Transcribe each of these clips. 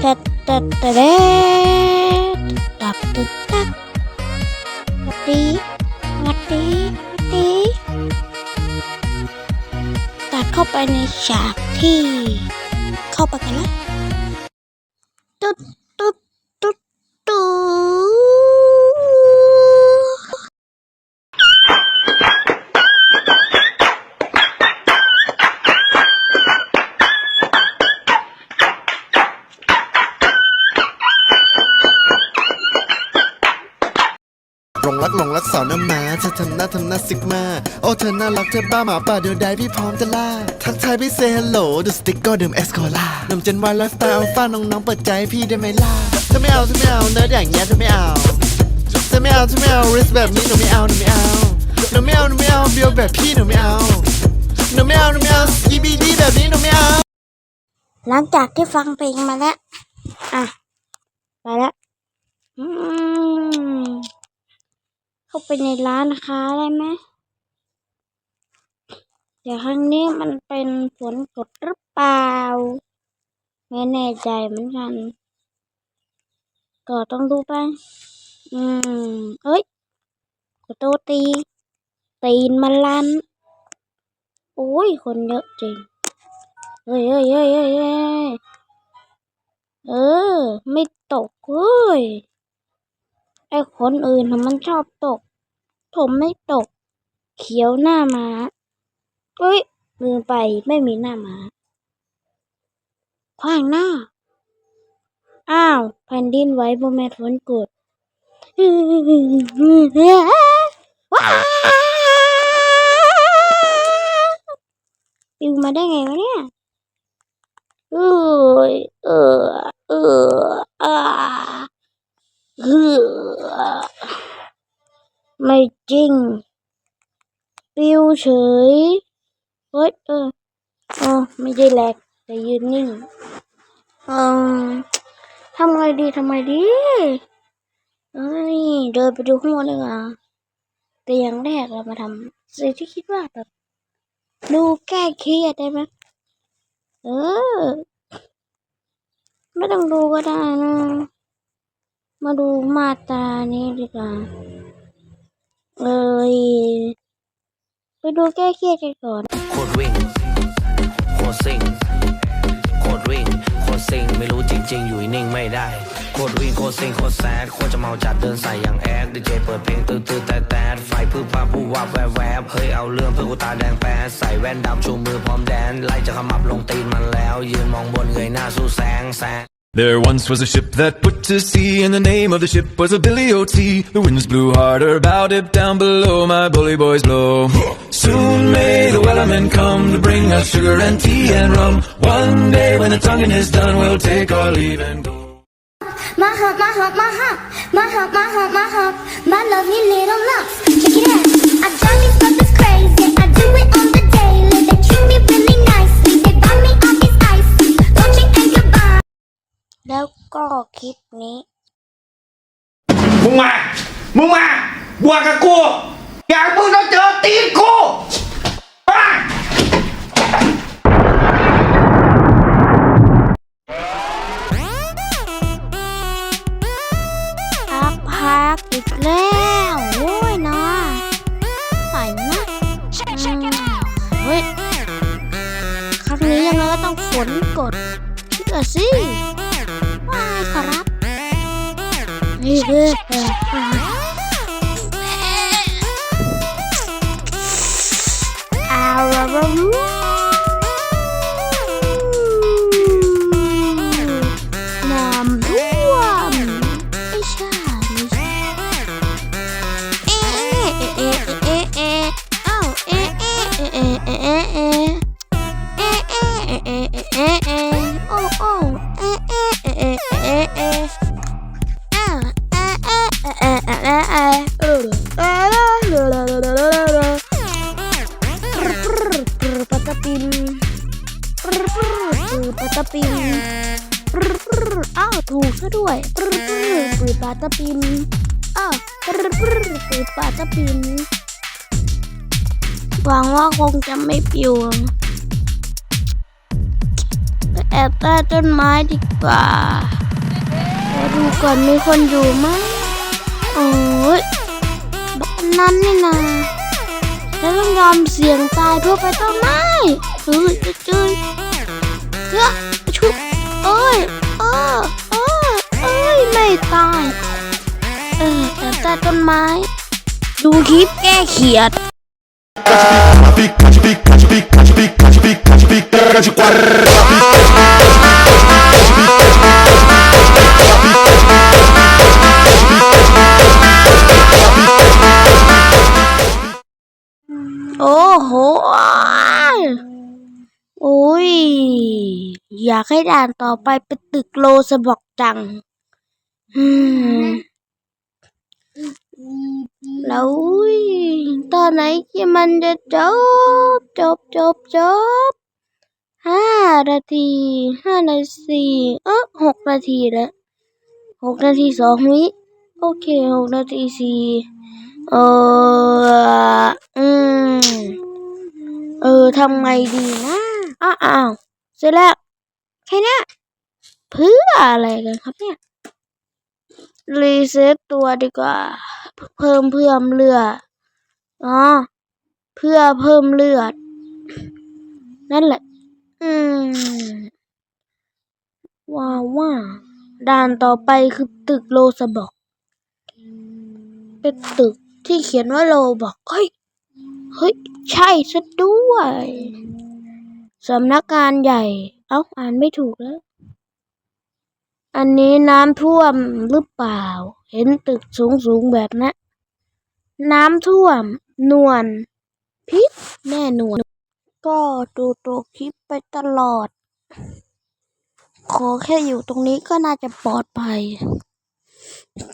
แต่แต่แต่แดตัดตึกตักหวัดดีวัดดีวัดดีตัดเข้าไปในฉากที่ เข้าไปกันละตุ๊ดตุ๊ดตุ๊ด ลงรักหลงรักสาวน้ำหมาเธอทำหน้าทำหน้าซิกมาโอ้เธอน่ารักเธอบ้าหมาป่าเดี๋ยวใดพี่พร้อมจะล่าทักทายพี่เซฮัลโหลดูสติ๊กเกอร์ดื่มเอสโคล่าหนุ่มเจนวายไลฟ์สไตล์อัลฟาน้องๆเปิดใจพี่ได้ไหมล่ะเธอไม่เอาเธอไม่เอาเนิร์ดอย่างเงี้ยเธอไม่เอาเธอไม่เอาเธอไม่เอาริสแบบนี้หนูไม่เอาหนูไม่เอาหนูไม่เอาหนูไม่เอาเบียวแบบพี่หนูไม่เอาหนูไม่เอาหนูไม่เอาสกีบีดีแบบนี้หนูไม่เอาหลังจากที่ฟังเพลงมาแล้วอะไปแล้วอืมาไปในร้านค้าได้ไหมเดี๋ยวครั้งนี้มันเป็นฝนกดหรือเปล่า ไม่แน่ใจเหมือนกัน ก็ต้องดูไป อืม เอ้ยขอโตตี ตีนมันลันโอ้ย คนเยอะจริง เฮ้ยเฮ้ยเฮ้ยเฮ้ยเออ ไม่ตกเว้ย ไอ้คนอื่นมันชอบตก ผมไม่ตก เขียวหน้ามาเอ้ยลืมไปไม่มีหน้ามาขวางหน้า อ้าวแผ่นดินไหวโบแมนฝนกดปิวมาได้ไงวะเนี่ยเอยเออเออเออ ไม่จริง ปิวเฉย เฮ้ย เออเออไม่ได้แหลกแต่ยืนนิ่งเออทำไงดีทำไงดีเอ้ยเดินไปดูข้างบนเลยอะแต่อย่างแรกเรามาทำสิ่งที่คิดว่าแบบดูแก้เครียดได้ไหมเออ ไม่ต้องดูก็ได้นะ มาดูมาตรานี้ดีกว่า เอยไปดูแก้เครียดกันก่อนโคตรวิ่งโคตรซิ่งโคตรวิ่งโคตรซิ่งไม่รู้จริง ๆ อยู่นิ่งไม่ได้โคตรวิ่งโคตรซิ่งโคตรแซดโคตรจะเมาจัดเดินใส่อย่างแอดดีเจเปิดเพลงตื้อตื้อแต่แต่ไฟพื้นผ้าผู้วับแวบแวบเฮ้ยเอาเรื่องเพื่อกูตาแดงแป๊ดใส่แว่นดำชูมือพร้อมแดนไล่จะขมับลงตีนมันแล้ว ยืนมองบนเงยหน้าสู้แสงแสง There once was a ship that put to sea, and the name of the ship was a Billy O.T. The winds blew harder, bow dip down below, my bully boys blow. Soon may the wellerman come to bring us sugar and tea and rum. One day when the tonguing is done, we'll take our leave and go. My heart, my heart, my heart, my heart, my heart, my heart, my lovely little lumps. แล้วก็คลิปนี้ มึงมา มึงมา บวกกับกู อยากมึงต้องเจอตีนกูมาพักพักอีกแล้วโอ้ยนะใส่นะอืมเฮ้ย ครั้งนี้ยังไงก็ต้องฝนกดเชื่อสิ Shake, shake. ด้วยปรึปรึปรึปะตะปินอ้าวปรึปรึปรึปะตะปินหวังว่าคงจะไม่ปิวแอบใต้ต้นไม้ดีกว่าแล้วดูก่อนมีคนอยู่ไหมโอ้ยบ้านนั้นนี่นาแล้วต้องยอมเสี่ยงตายเพื่อไปต้นไม้เฮ้ยจะเจอเฮ้ยชุบเอ้ยเออเอ ตาย เออแอบใต้ต้นไม้ ดูคลิปแก้เขียด โอ้โห โอ้ย อยากให้ด่านต่อไปเป็นตึกโลสบอกจัง แล้วอุ๊ยตอนไหนที่มันจะจบ จบ จบ จบ ห้านาที ห้านาทีเออหกนาทีแล้วหกนาทีสองวิ โอเคหกนาทีสี่เออ อืม เออทำไงดีนะอ้าวอ้าเสร็จแล้ว แค่เนี้ยเพื่ออะไรกันครับเนี่ย รีเซ็ตตัวดีกว่า เพิ่มเพิ่มเลือดอ๋อเพื่อเพิ่มเลือด นั่นแหละ อืมว้าว่าด่านต่อไปคือตึกโลสบอก เป็นตึกที่เขียนว่าโลบอกเฮ้ย เฮ้ย ใช่ซะด้วย สำนักงานใหญ่ เอ้า อ่านไม่ถูกแล้ว อันนี้น้ำท่วมหรือเปล่า เห็นตึกสูงสูงแบบนั้นน้ำท่วม นวลพิษแน่นวลก็ดูตัวคลิปไปตลอด ขอแค่อยู่ตรงนี้ก็น่าจะปลอดภัย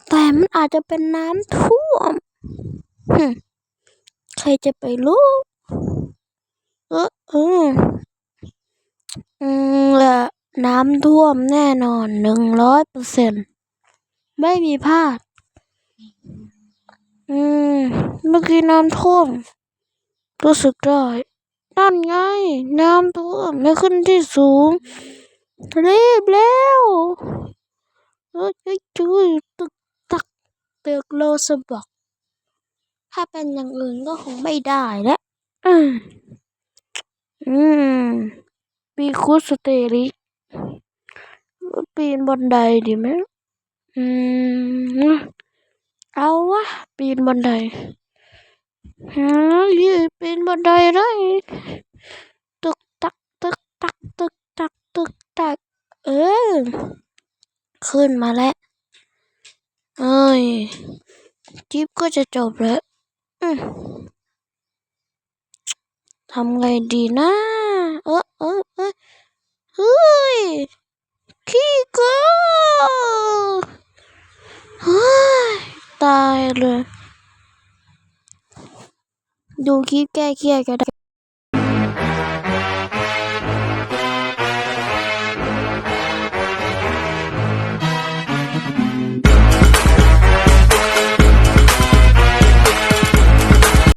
แต่มันอาจจะเป็นน้ำท่วม ใครจะไปรู้เออเอออืมละ น้ำท่วมแน่นอนหนึ่งร้อยเปอร์เซ็นไม่มีพลาด อืม เมื่อกี้น้ำท่วม รู้สึกได้ นั่นไง น้ำท่วมไม่ขึ้นที่สูง รีบแล้วเอ้ยจุยตึกตักตึกโลสบอก ถ้าเป็นอย่างอื่นก็คงไม่ได้แล้วอืม อืมปีคุสเตริ ปีนบันไดดีไหมอืม เอาวะ ปีนบันไดฮะยี่ปีนบันไดเลยตึกตักตึกตักตึกตักตึกตัก เออ ขึ้นมาแล้วเอ้ยจิบก็จะจบแล้วทำไงดีนะ เออเออเออเฮ้ย ตายเลย ดูคลิปแก้เครียดก็ได้